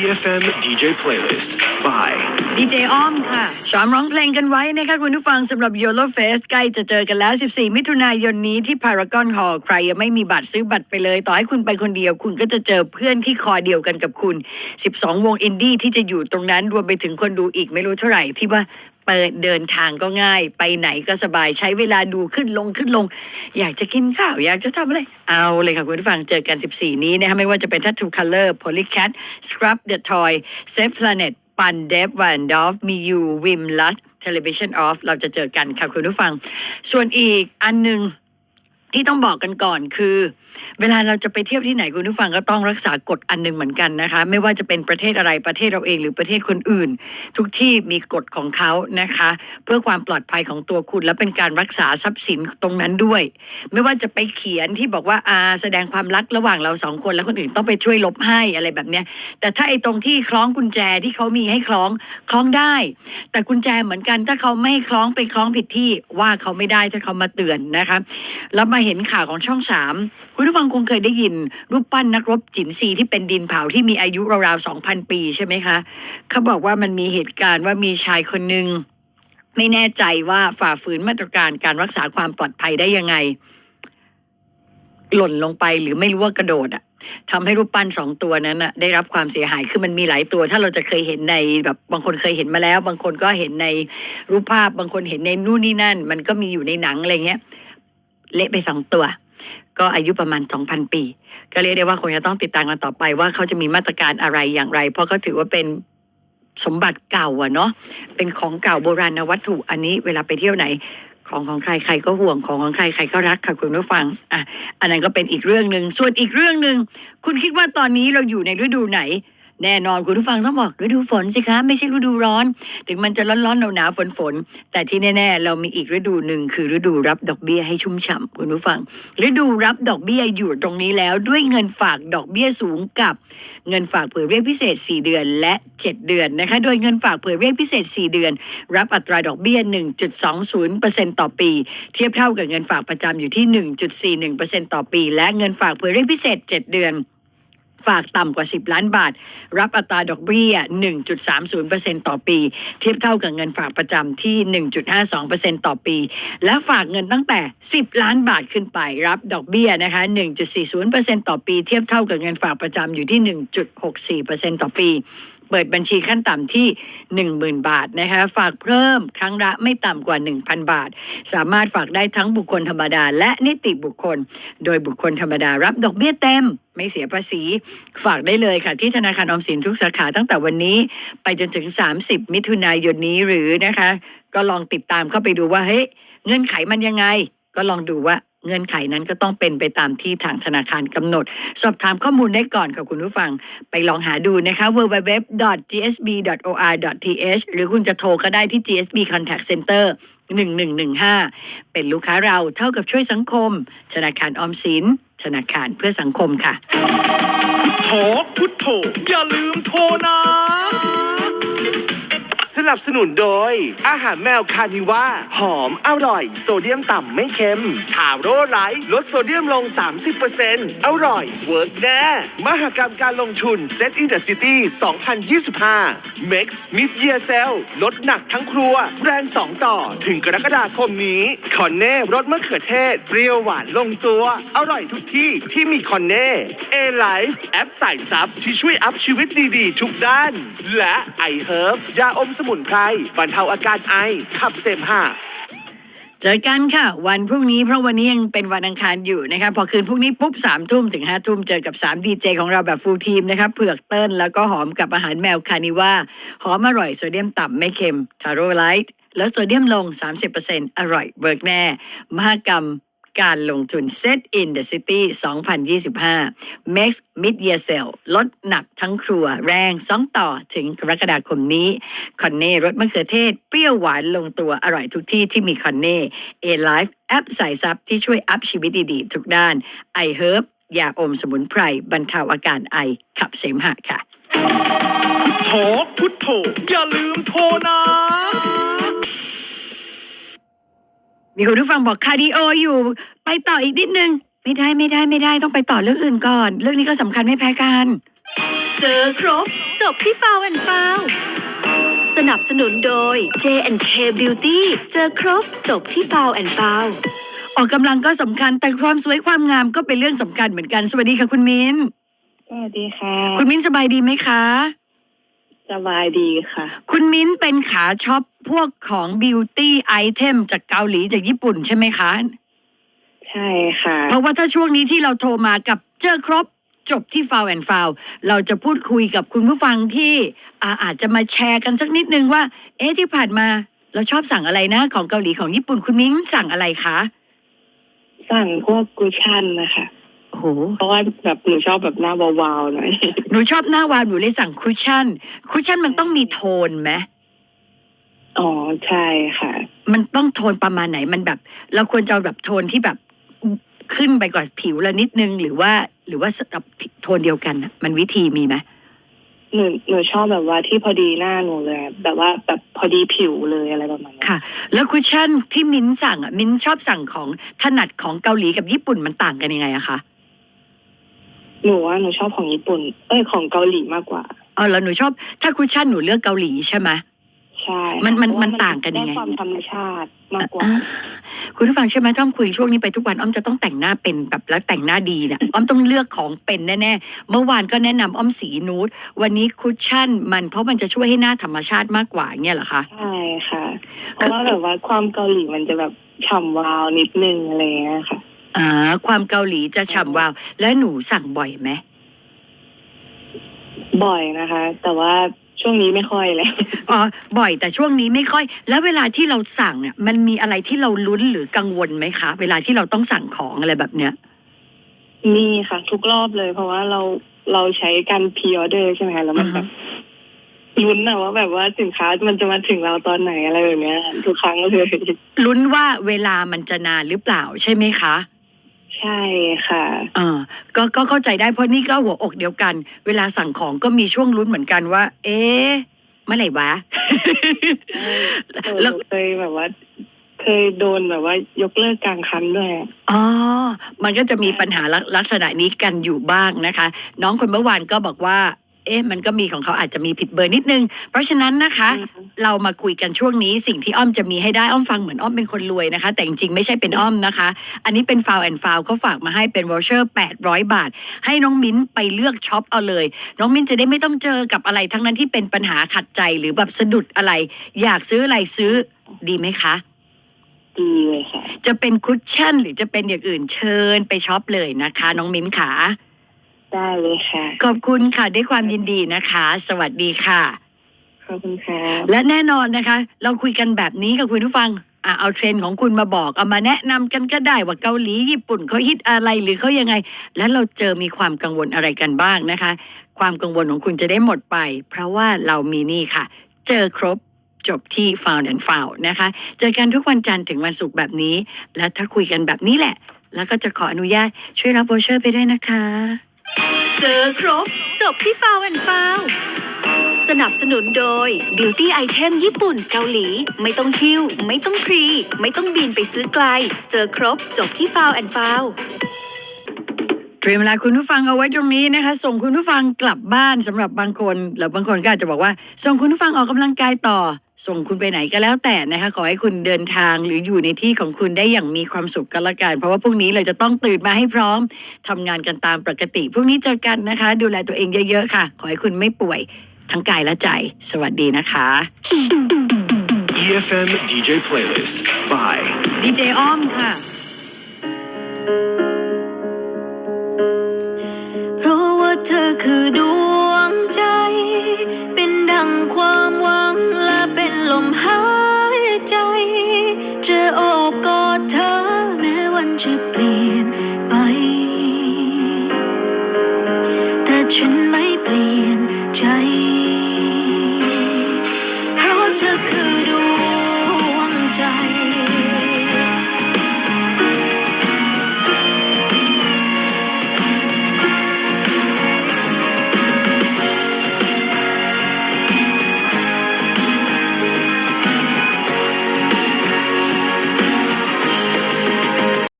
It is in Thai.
EFM DJ playlist by ดีเจอ้อมค่ะซ้อมร้องเพลงกันไว้นะคะคุณผู้ฟังสำหรับ YOLO Fest ใกล้จะเจอกันแล้ว 14 มิถุนายนนี้ที่ Paragon Hall ใครยังไม่มีบัตรซื้อบัตรไปเลย ต่อให้คุณไปคนเดียว คุณก็จะเจอเพื่อนที่คอเดียวกันกับคุณ 12 วงอินดี้ที่จะอยู่ตรงนั้นรวมไปถึงคนดูอีกไม่รู้เท่าไหร่ ที่ว่า เปิดเดินทางก็ง่าย ไปไหนก็สบายใช้เวลาดูขึ้นลงขึ้นลง อยากจะกินข้าว อยากจะทำอะไร เอาเลยค่ะคุณผู้ฟังเจอกัน 14 นี้นะคะไม่ว่าจะเป็น Tattoo Color Polycat Scrub the Toy Save Planet ปันเดฟวันดอฟมียูวิมลัสเทเลวิชันออฟเราจะเจอกันค่ะคุณผู้ฟัง ส่วนอีกอันหนึ่ง ที่ต้องบอกกันก่อนคือ เวลาเราจะไปเที่ยวที่ไหนคุณผู้ฟังก็ต้องรักษากฎอันหนึ่งเหมือนกันนะคะ ไม่ว่าจะเป็นประเทศอะไรประเทศเราเองหรือประเทศคนอื่น ทุกที่มีกฎของเขานะคะ เพื่อความปลอดภัยของตัวคุณ และเป็นการรักษาทรัพย์สินตรงนั้นด้วย ไม่ว่าจะไปเขียนที่บอกว่าอาแสดงความรักระหว่างเราสองคนและคนอื่นต้องไปช่วยลบให้อะไรแบบเนี้ยแต่ถ้าไอ้ตรงที่คล้องกุญแจที่เขามีให้คล้องคล้องได้ แต่กุญแจเหมือนกันถ้าเขาไม่คล้องไปคล้องผิดที่ว่าเขาไม่ได้ถ้าเขามาเตือนนะคะแล้วมาเห็นข่าวของช่องสามคุณผู้ฟังคงเคยได้ยิน รูปปั้นนักรบจินซีที่เป็นดินเผาที่มีอายุราวๆสองพันปีใช่ไหมคะเขาบอกว่ามันมีเหตุการณ์ว่ามีชายคนหนึ่งไม่แน่ใจว่าฝ่าฝืนมาตรการการรักษาความปลอดภัยได้ยังไง หล่นลงไปหรือไม่รู้ว่ากระโดดอะทำให้รูปปั้นสองตัวนั้นอะได้รับความเสียหายคือมันมีหลายตัว ถ้าเราจะเคยเห็นในแบบบางคนเคยเห็นมาแล้ว บางคนก็เห็นในรูปภาพ บางคนเห็นในนู่นนี่นั่น มันก็มีอยู่ในหนังอะไรเงี้ย เละไปสองตัว ก็อายุประมาณ 2,000 ปี ก็เรียกได้ว่าคงจะต้องติดตามกันต่อไปว่าเขาจะมีมาตรการอะไรอย่างไร เพราะเขาถือว่าเป็นสมบัติเก่าอะเนาะเป็นของเก่าโบราณวัตถุอันนี้เวลาไปเที่ยวไหนของของใครใครก็ห่วงของของใครใครก็รักค่ะคุณผู้ฟังอะอันนั้นก็เป็นอีกเรื่องหนึ่งส่วนอีกเรื่องหนึ่งคุณคิดว่าตอนนี้เราอยู่ในฤดูไหน แน่นอนคุณผู้ฟังต้องบอกฤดูฝนสิคะไม่ใช่ฤดูร้อน ถึงมันจะร้อนๆหนาวๆฝนๆแต่ที่แน่ ๆ เรามีอีกฤดูหนึ่งคือฤดูรับดอกเบี้ยให้ชุ่มฉ่ำคุณผู้ฟัง ฤดูรับดอกเบี้ยอยู่ตรงนี้แล้วด้วยเงินฝากดอกเบี้ยสูงกับ เงินฝากเผื่อเรียกพิเศษ 4 เดือนและ 7 เดือนนะคะโดยเงินฝากเผื่อเรียกพิเศษ 4 เดือน รับอัตราดอกเบี้ย 1.20%ต่อปี เทียบเท่ากับเงินฝากประจำอยู่ที่ 1.41%ต่อปี และเงินฝากเผื่อเรียกพิเศษ 7 เดือน ฝากต่ำกว่า 10 ล้านบาท รับอัตราดอกเบี้ย 1.30%ต่อปี เทียบเท่ากับเงินฝากประจำที่ 1.52%ต่อปี และฝากเงินตั้งแต่ 10 ล้านบาทขึ้นไป รับดอกเบี้ยนะคะ 1.40%ต่อปี เทียบเท่ากับเงินฝากประจำอยู่ที่ 1.64%ต่อปี เปิดบัญชีขั้นต่ำที่ 10,000 บาทนะคะฝากเพิ่มครั้งละไม่ต่ำกว่า 1,000 บาท สามารถฝากได้ทั้งบุคคลธรรมดา และนิติบุคคล โดยบุคคลธรรมดารับดอกเบี้ยเต็มไม่เสียภาษี ฝากได้เลยค่ะ ที่ธนาคารออมสินทุกสาขาตั้งแต่วันนี้ ไปจนถึง 30 มิถุนายนนี้หรือนะคะ ก็ลองติดตามเข้าไปดูว่าเฮ้ยเงื่อนไขมันยังไง ก็ลองดูว่า เงื่อนไขนั้นก็ต้องเป็นไปตามที่ทางธนาคารกำหนด สอบถามข้อมูลได้ก่อนค่ะคุณผู้ฟัง ไปลองหาดูนะคะ www.gsb.or.th หรือคุณจะโทรก็ได้ที่ GSB Contact Center 1115 เป็นลูกค้าเราเท่ากับช่วยสังคม ธนาคารออมสิน ธนาคารเพื่อสังคมค่ะโถพุทโธอย่าลืมโทรนะ นับสนุนโดย อาหารแมวคานิว่า หอมอร่อย โซเดียมต่ำไม่เค็มทาโร่ไลท์ลดโซเดียมลง 30%อร่อย เวิร์กแน่มหกรรมการลงทุน Set in the City 2025 Max Mid Year Sale ลดหนักทั้งครัว แรงสองต่อถึงกรกฎาคมนี้ คอนเน่รสมะเขือเทศ เปรี้ยวหวานลงตัว อร่อยทุกที่ที่มีคอนเน่ A-Life แอปใส่ซับที่ช่วยอัพชีวิตดีๆ ทุกด้าน และ i Herb ยาอมสมุนไพรบรรเทาอาการไอขับเสมหะเจอกันค่ะ วันพรุ่งนี้เพราะวันนี้ยังเป็นวันอังคารอยู่นะคะพอคืนพรุ่งนี้ปุ๊บสามทุ่มถึงห้าทุ่มเจอกับสามดีเจของเราแบบฟูลทีมนะคะเผือกเติ้ลแล้วก็หอมกับอาหารแมวคานิว่า หอมอร่อยโซเดียมต่ำไม่เค็มทาโร่ไลท์แล้วโซเดียมลง 30%อร่อยเบิร์กแน่ มหกรรม การลงทุน Set in the City 2025 Max Mid Year Sale ลดหนักทั้งครัวแรงสองต่อถึงกรกฎาคมนี้คอนเน่รสมะเขือเทศ เปรี้ยวหวานลงตัวอร่อยทุกที่ที่มีคอนเน่ A Life แอปใส่ซับที่ช่วยอัพชีวิตดีๆทุกด้าน i Herb ยาอมสมุนไพรบรรเทาอาการไอขับเสมหะค่ะโถพุทโธอย่าลืมโทรนะ มีคุณผู้ฟังบอกคาร์ดิโออยู่ ไปต่ออีกนิดนึง ไม่ได้ไม่ได้ไม่ได้ต้องไปต่อเรื่องอื่นก่อน เรื่องนี้ก็สำคัญไม่แพ้กัน เจอครบ จบที่ฟาวแอนฟาวสนับสนุนโดย J&K Beauty เจอครบ จบที่ฟาวแอนฟาวออกกำลังก็สำคัญแต่ความสวยความงามก็เป็นเรื่องสำคัญเหมือนกัน สวัสดีค่ะคุณมิ้น สวัสดีค่ะ คุณมิ้นสบายดีไหมคะ สบายดีค่ะ คุณมิ้นเป็นขาช็อปพวกของบิวตี้ไอเทมจากเกาหลีจากญี่ปุ่นใช่ไหมคะ ใช่ค่ะ เพราะว่าถ้าช่วงนี้ที่เราโทรมากับเจอครบจบที่ฟาวแอนฟาวเราจะพูดคุยกับคุณผู้ฟังที่อาอาจจะมาแชร์กันสักนิดนึงว่า เอ๊ะที่ผ่านมาเราชอบสั่งอะไรนะ ของเกาหลีของญี่ปุ่นคุณมิ้นสั่งอะไรคะ สั่งพวกกุชชั่นนะคะ โอ้โหเพราะว่าแบบหนูชอบแบบหน้าวาวๆหน่อยหนูชอบหน้าวาวหนูเลยสั่งคุชชั่น คุชชั่นมันต้องมีโทนไหมอ๋อใช่ค่ะ มันต้องโทนประมาณไหนมันแบบ เราควรจะเอาแบบโทนที่แบบขึ้นไปกว่าผิวเรานิดนึงหรือว่า หรือว่าแบบโทนเดียวกันน่ะมันวิธีมีไหมหนูหนูชอบแบบว่าที่พอดีหน้าหนูเลยอะแบบว่าแบบพอดีผิวเลยอะไรประมาณนั้นค่ะ แล้วคุชชั่นที่มิ้นสั่งอะมิ้นชอบสั่งของถนัดของเกาหลีกับญี่ปุ่นมันต่างกันยังไงอะคะ หนูว่าหนูชอบของญี่ปุ่น เอ้ยของเกาหลีมากกว่า อ๋อแล้วหนูชอบ ถ้าคุชชั่นหนูเลือกเกาหลีใช่ไหม ใช่มันมันเพระว่มันต่างกันยังไง ด้ความธรรมชาติมากกว่า อ่าคุณผู้ฟังใช่ไหมต้องคุยช่วงนี้ไปทุกวันอ้อมจะต้องแต่งหน้าเป็นแบบแล้วแต่งหน้าดีเนี่ยอ้อมต้องเลือกของเป็นแน่ๆเมื่อวานก็แนะนำอ้อมสีนูดวันนี้คุชชั่นมันเพราะมันจะช่วยให้หน้าธรรมชาติมากกว่าเนี่ยเหรอคะ ใช่ค่ะ เพราะว่าแบบว่าความเกาหลีมันจะแบบฉ่ำวาวนิดนึงอะไรอย่างเงี้ยค่ะ อ่าความเกาหลีจะฉ่ำวาว แล้วหนูสั่งบ่อยไหมบ่อยนะคะ แต่ว่าช่วงนี้ไม่ค่อยแล้วอ๋อบ่อยแต่ช่วงนี้ไม่ค่อย แล้วเวลาที่เราสั่งเนี่ยมันมีอะไรที่เราลุ้นหรือกังวลไหมคะ เวลาที่เราต้องสั่งของอะไรแบบเนี้ยมีค่ะ ทุกรอบเลย เพราะว่าเราเราใช้การพิออเดอร์ใช่ไหมคะแล้วมันแบบลุ้นอะว่าแบบว่าสินค้ามันจะมาถึงเราตอนไหนอะไรแบบเนี้ย ทุกครั้งเลยลุ้นว่าเวลามันจะนานหรือเปล่าใช่ไหมคะ ใช่ค่ะเออก็ก็เข้าใจได้เพราะนี่ก็หัวอกเดียวกัน เวลาสั่งของก็มีช่วงลุ้นเหมือนกันว่า เอ๊ะเมื่อไหร่วะหนูแล้วเคยแบบว่า เคยโดนแบบว่ายกเลิกกลางคันด้วยอ๋อ มันก็จะมีปัญหาลักลักษณะนี้กันอยู่บ้างนะคะ น้องคนเมื่อวานก็บอกว่า เอ๊ะมันก็มีของเขาอาจจะมีผิดเบอร์นิดนึง เพราะฉะนั้นนะคะอืมเรามาคุยกันช่วงนี้สิ่งที่อ้อมจะมีให้ได้อ้อมฟังเหมือนอ้อมเป็นคนรวยนะคะ แต่จริงๆไม่ใช่เป็นอ้อมนะคะ อันนี้เป็นฟาวแอนฟาวเขาฝากมาให้เป็นวอเชอร์800 บาท ให้น้องมิ้นไปเลือกช็อปเอาเลย น้องมิ้นจะได้ไม่ต้องเจอกับอะไรทั้งนั้นที่เป็นปัญหาขัดใจหรือแบบสะดุดอะไร อยากซื้ออะไรซื้อดีไหมคะดีเลยค่ะ จะเป็นคุชชั่นหรือจะเป็นอย่างอื่นเชิญไปช็อปเลยนะคะ น้องมิ้นขา ได้เลยค่ะ ขอบคุณค่ะด้วยความยินดีนะคะ สวัสดีค่ะ ขอบคุณค่ะและแน่นอนนะคะ เราคุยกันแบบนี้กับคุณผู้ฟังอะเอาเทรนด์ของคุณมาบอกเอามาแนะนำกันก็ได้ว่าเกาหลีญี่ปุ่นเขาฮิตอะไรหรือเขายังไง แล้วเราเจอมีความกังวลอะไรกันบ้างนะคะ ความกังวลของคุณจะได้หมดไป เพราะว่าเรามีนี่ค่ะ เจอครบจบที่ Found and Found นะคะ เจอกันทุกวันจันทร์ถึงวันศุกร์แบบนี้ และถ้าคุยกันแบบนี้แหละ แล้วก็จะขออนุญาตช่วยรับโบเชอร์ไปด้วยนะคะ เจอครบ จบที่ฟาวแอนฟาวสนับสนุนโดย Beauty Item ญี่ปุ่นเกาหลี ไม่ต้องคิวไม่ต้องพรี ไม่ต้องบินไปซื้อไกล เจอครบ จบที่ฟาวแอนฟาว รียมเวลาคุณผู้ฟังเอาไว้ตรงนี้นะคะ ส่งคุณผู้ฟังกลับบ้านสำหรับบางคนหรือบางคนก็อาจจะบอกว่า ส่งคุณผู้ฟังออกกำลังกายต่อ ส่งคุณไปไหนก็แล้วแต่นะคะ ขอให้คุณเดินทางหรืออยู่ในที่ของคุณได้อย่างมีความสุขกันละกัน เพราะว่าพรุ่งนี้เราจะต้องตื่นมาให้พร้อมทำงานกันตามปกติพรุ่งนี้เจอกันนะคะ ดูแลตัวเองเยอะ ๆ ค่ะ ขอให้คุณไม่ป่วยทั้งกายและใจ สวัสดีนะคะ EFM DJ Playlist by ดีเจอ้อมค่ะ คือดวงใจ เป็นดังความหวังและเป็นลมหาย